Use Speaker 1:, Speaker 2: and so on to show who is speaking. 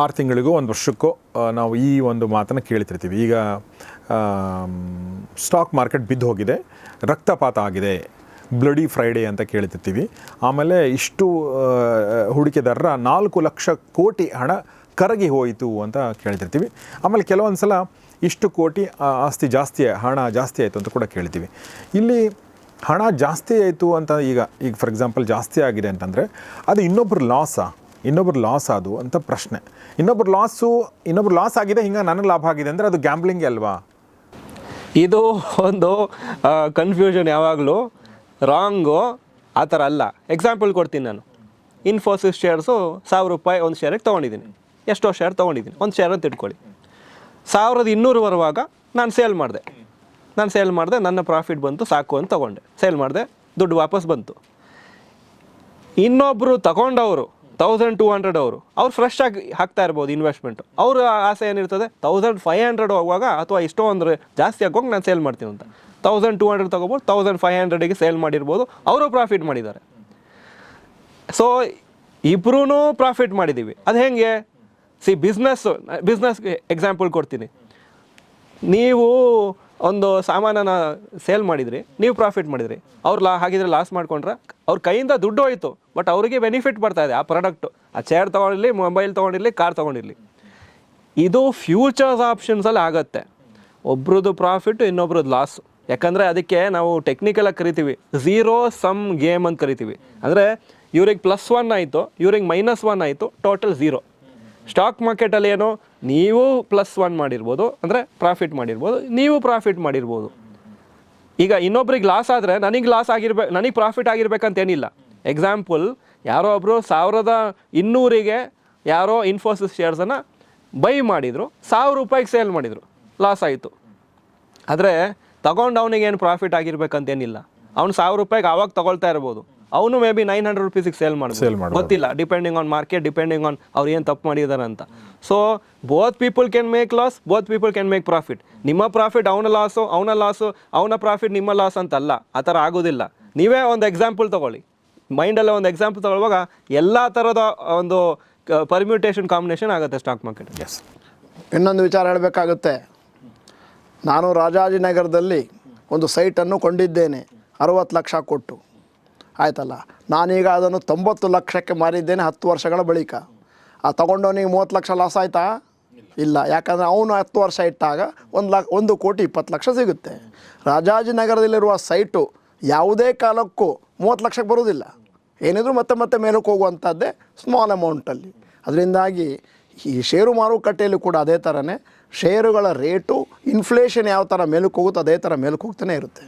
Speaker 1: ಆರು ತಿಂಗಳಿಗೂ ಒಂದು ವರ್ಷಕ್ಕೂ ನಾವು ಈ ಒಂದು ಮಾತನ್ನು ಕೇಳ್ತಿರ್ತೀವಿ. ಈಗ ಸ್ಟಾಕ್ ಮಾರ್ಕೆಟ್ ಬಿದ್ದು ಹೋಗಿದೆ, ರಕ್ತಪಾತ ಆಗಿದೆ, ಬ್ಲಡಿ ಫ್ರೈಡೇ ಅಂತ ಕೇಳ್ತಿರ್ತೀವಿ. ಆಮೇಲೆ ಇಷ್ಟು ಹೂಡಿಕೆದಾರರ ನಾಲ್ಕು ಲಕ್ಷ ಕೋಟಿ ಹಣ ಕರಗಿ ಹೋಯಿತು ಅಂತ ಕೇಳ್ತಿರ್ತೀವಿ. ಆಮೇಲೆ ಕೆಲವೊಂದು ಸಲ ಇಷ್ಟು ಕೋಟಿ ಆಸ್ತಿ ಜಾಸ್ತಿ, ಹಣ ಜಾಸ್ತಿ ಆಯಿತು ಅಂತ ಕೂಡ ಕೇಳ್ತೀವಿ. ಇಲ್ಲಿ ಹಣ ಜಾಸ್ತಿ ಆಯಿತು ಅಂತ ಈಗ ಈಗ ಫಾರ್ ಎಕ್ಸಾಂಪಲ್ ಜಾಸ್ತಿ ಆಗಿದೆ ಅಂತಂದರೆ, ಅದು ಇನ್ನೊಬ್ಬರು ಲಾಸಾ ಇನ್ನೊಬ್ರು ಲಾಸ್ ಅದು ಅಂತ ಪ್ರಶ್ನೆ. ಇನ್ನೊಬ್ರು ಲಾಸು ಇನ್ನೊಬ್ರು ಲಾಸ್ ಆಗಿದೆ, ಹಿಂಗೆ ನನಗೆ ಲಾಭ ಆಗಿದೆ ಅಂದರೆ ಅದು ಗ್ಯಾಂಬ್ಲಿಂಗ್ ಅಲ್ವಾ?
Speaker 2: ಇದು ಒಂದು ಕನ್ಫ್ಯೂಷನ್ ಯಾವಾಗಲೂ. ರಾಂಗು ಆ ಥರ ಅಲ್ಲ. ಎಕ್ಸಾಂಪಲ್ ಕೊಡ್ತೀನಿ ನಾನು. ಇನ್ಫೋಸಿಸ್ ಶೇರ್ಸು ಸಾವಿರ ರೂಪಾಯಿ ಒಂದು ಶೇರಿಗೆ ತೊಗೊಂಡಿದ್ದೀನಿ. ಎಷ್ಟೋ ಶೇರ್ ತೊಗೊಂಡಿದ್ದೀನಿ. ಒಂದು ಶೇರ್ ಅಂತ ಇಟ್ಕೊಳ್ಳಿ. ಸಾವಿರದ ಇನ್ನೂರು ಬರುವಾಗ ನಾನು ಸೇಲ್ ಮಾಡಿದೆ. ನಾನು ಸೇಲ್ ಮಾಡಿದೆ, ನನ್ನ ಪ್ರಾಫಿಟ್ ಬಂತು, ಸಾಕು ಅಂತ ತೊಗೊಂಡೆ. ಸೇಲ್ ಮಾಡಿದೆ, ದುಡ್ಡು ವಾಪಸ್ ಬಂತು. ಇನ್ನೊಬ್ಬರು ತಗೊಂಡವರು ತೌಸಂಡ್ ಟೂ ಹಂಡ್ರೆಡ್ ಅವರು. ಅವ್ರು ಫ್ರೆಶ್ ಆಗಿ ಹಾಕ್ತಾ ಇರ್ಬೋದು ಇನ್ವೆಸ್ಟ್ಮೆಂಟ್ ಅವ್ರ ಆಸೆ ಏನಿರ್ತದೆ? ತೌಸಂಡ್ ಫೈವ್ ಹಂಡ್ರೆಡ್ ಹೋಗುವಾಗ ಅಥವಾ ಇಷ್ಟೋ ಅಂದರೆ ಜಾಸ್ತಿ ಆಗೋಗಿ ನಾನು ಸೇಲ್ ಮಾಡ್ತೀನಿ ಅಂತ. ತೌಸಂಡ್ ಟೂ ಹಂಡ್ರೆಡ್ ತೊಗೊಬೋದು ತೌಸಂಡ್ ಫೈವ್ ಹಂಡ್ರೆಡಿಗೆ ಸೇಲ್ ಮಾಡಿರ್ಬೋದು. ಅವರು ಪ್ರಾಫಿಟ್ ಮಾಡಿದ್ದಾರೆ. ಸೊ ಇಬ್ಬರೂ ಪ್ರಾಫಿಟ್ ಮಾಡಿದ್ದೀವಿ ಅದು ಹೆಂಗೆ? ಸಿ ಬಿಸ್ನೆಸ್ ಬಿಸ್ನೆಸ್ಗೆ ಎಕ್ಸಾಂಪಲ್ ಕೊಡ್ತೀನಿ. ನೀವು ಒಂದು ಸಾಮಾನನ ಸೇಲ್ ಮಾಡಿದ್ರಿ, ನೀವು ಪ್ರಾಫಿಟ್ ಮಾಡಿದ್ರಿ. ಅವ್ರು ಲಾ, ಹಾಗಿದ್ರೆ ಲಾಸ್ ಮಾಡ್ಕೊಂಡ್ರೆ, ಅವ್ರ ಕೈಯಿಂದ ದುಡ್ಡು ಹೋಯ್ತು ಬಟ್ ಅವರಿಗೆ ಬೆನಿಫಿಟ್ ಬರ್ತಾ ಇದೆ ಆ ಪ್ರಾಡಕ್ಟು ಆ ಚೇರ್ ತೊಗೊಂಡಿರಲಿ ಮೊಬೈಲ್ ತೊಗೊಂಡಿರಲಿ ಕಾರ್ ತೊಗೊಂಡಿರಲಿ. ಇದು ಫ್ಯೂಚರ್ಸ್ ಆಪ್ಷನ್ಸಲ್ಲಿ ಆಗುತ್ತೆ. ಒಬ್ರದ್ದು ಪ್ರಾಫಿಟ್ ಇನ್ನೊಬ್ರದ್ದು ಲಾಸ್ ಯಾಕಂದರೆ ಅದಕ್ಕೆ ನಾವು ಟೆಕ್ನಿಕಲಾಗಿ ಕರಿತೀವಿ. ಝೀರೋ ಸಮ್ ಗೇಮ್ ಅಂತ ಕರಿತೀವಿ. ಅಂದರೆ ಇವ್ರಿಗೆ ಪ್ಲಸ್ ಒನ್ ಆಯಿತು, ಇವ್ರಿಗೆ ಮೈನಸ್ ಒನ್ ಆಯಿತು ಟೋಟಲ್ ಝೀರೋ ಸ್ಟಾಕ್ ಮಾರ್ಕೆಟಲ್ಲಿ ಏನು ನೀವು ಪ್ಲಸ್ ಒನ್ ಮಾಡಿರ್ಬೋದು, ಅಂದರೆ ಪ್ರಾಫಿಟ್ ಮಾಡಿರ್ಬೋದು, ನೀವು ಪ್ರಾಫಿಟ್ ಮಾಡಿರ್ಬೋದು. ಈಗ ಇನ್ನೊಬ್ರಿಗೆ ಲಾಸ್ ಆದರೆ ನನಗೆ ಲಾಸ್ ಆಗಿರ್ಬೇಕು ನನಗೆ ಪ್ರಾಫಿಟ್ ಆಗಿರ್ಬೇಕಂತೇನಿಲ್ಲ. ಎಕ್ಸಾಂಪಲ್ ಯಾರೋ ಒಬ್ಬರು ಸಾವಿರದ ಇನ್ನೂರಿಗೆ ಯಾರೋ ಇನ್ಫೋಸಿಸ್ ಶೇರ್ಸನ್ನು ಬೈ ಮಾಡಿದರು, ಸಾವಿರ ರೂಪಾಯಿಗೆ ಸೇಲ್ ಮಾಡಿದರು ಲಾಸ್ ಆಯಿತು. ಆದರೆ ತಗೊಂಡು ಅವನಿಗೆ ಏನು ಪ್ರಾಫಿಟ್ ಆಗಿರ್ಬೇಕಂತೇನಿಲ್ಲ. ಅವ್ನು ಸಾವಿರ ರೂಪಾಯಿಗೆ ಆವಾಗ ತೊಗೊಳ್ತಾ ಇರ್ಬೋದು. ಅವನು ಮೇ ಬಿ ನೈನ್ ಹಂಡ್ರೆಡ್ ರುಪೀಸಿಗೆ ಸೇಲ್
Speaker 1: ಮಾಡಿ
Speaker 2: ಸೇಲ್
Speaker 1: ಮಾಡಿ
Speaker 2: ಗೊತ್ತಿಲ್ಲ. Depending on market depending on ಅವ್ರು ಏನು ತಪ್ಪು ಮಾಡಿದ್ದಾರೆ ಅಂತ. So both people can make loss both people can make profit ನಿಮ್ಮ ಪ್ರಾಫಿಟ್ ಅವನ ಲಾಸು ಅವನ ಲಾಸು ಅವನ ಪ್ರಾಫಿಟ್ ನಿಮ್ಮ ಲಾಸ್ ಅಂತಲ್ಲ. ಆ ಥರ ಆಗೋದಿಲ್ಲ. ನೀವೇ ಒಂದು ಎಕ್ಸಾಂಪಲ್ ತಗೊಳ್ಳಿ. ಮೈಂಡಲ್ಲೇ ಒಂದು ಎಕ್ಸಾಂಪಲ್ ತಗೊಳ್ಳುವಾಗ ಎಲ್ಲ ಥರದ ಒಂದು ಪರ್ಮ್ಯೂಟೇಷನ್ ಕಾಂಬಿನೇಷನ್ ಆಗುತ್ತೆ ಸ್ಟಾಕ್ ಮಾರ್ಕೆಟ್
Speaker 1: ಎಸ್
Speaker 3: ಇನ್ನೊಂದು ವಿಚಾರ ಹೇಳಬೇಕಾಗುತ್ತೆ. ನಾನು ರಾಜಾಜಿನಗರದಲ್ಲಿ ಒಂದು ಸೈಟನ್ನು ಕೊಂಡಿದ್ದೇನೆ. ಅರವತ್ತು ಲಕ್ಷ ಕೊಟ್ಟು. ಆಯ್ತಲ್ಲ. ನಾನೀಗ ಅದನ್ನು ತೊಂಬತ್ತು ಲಕ್ಷಕ್ಕೆ ಮಾರಿದ್ದೇನೆ ಹತ್ತು ವರ್ಷಗಳ ಬಳಿಕ. ಆ ತಗೊಂಡವನಿಗೆ ಮೂವತ್ತು ಲಕ್ಷ ಲಾಸ್ ಆಯ್ತಾ? ಇಲ್ಲ. ಯಾಕಂದರೆ ಅವನು ಹತ್ತು ವರ್ಷ ಇಟ್ಟಾಗ ಒಂದು ಲಕ್ಷ, ಒಂದು ಕೋಟಿ ಇಪ್ಪತ್ತು ಲಕ್ಷ ಸಿಗುತ್ತೆ. ರಾಜಾಜಿನಗರದಲ್ಲಿರುವ ಸೈಟು ಯಾವುದೇ ಕಾಲಕ್ಕೂ ಮೂವತ್ತು ಲಕ್ಷಕ್ಕೆ ಬರೋದಿಲ್ಲ ಏನಿದ್ರು ಮತ್ತೆ ಮತ್ತೆ ಮೇಲಕ್ಕೆ ಹೋಗುವಂಥದ್ದೇ ಸ್ಮಾಲ್ ಅಮೌಂಟಲ್ಲಿ ಅದರಿಂದಾಗಿ ಈ ಷೇರು ಮಾರುಕಟ್ಟೆಯಲ್ಲಿ ಕೂಡ ಅದೇ ಥರನೇ ಷೇರುಗಳ ರೇಟು ಇನ್ಫ್ಲೇಷನ್ ಯಾವ ಥರ ಮೇಲಕ್ಕೆ ಹೋಗುತ್ತೋ ಅದೇ ಥರ ಮೇಲಕ್ಕೆ ಹೋಗ್ತಾನೆ ಇರುತ್ತೆ.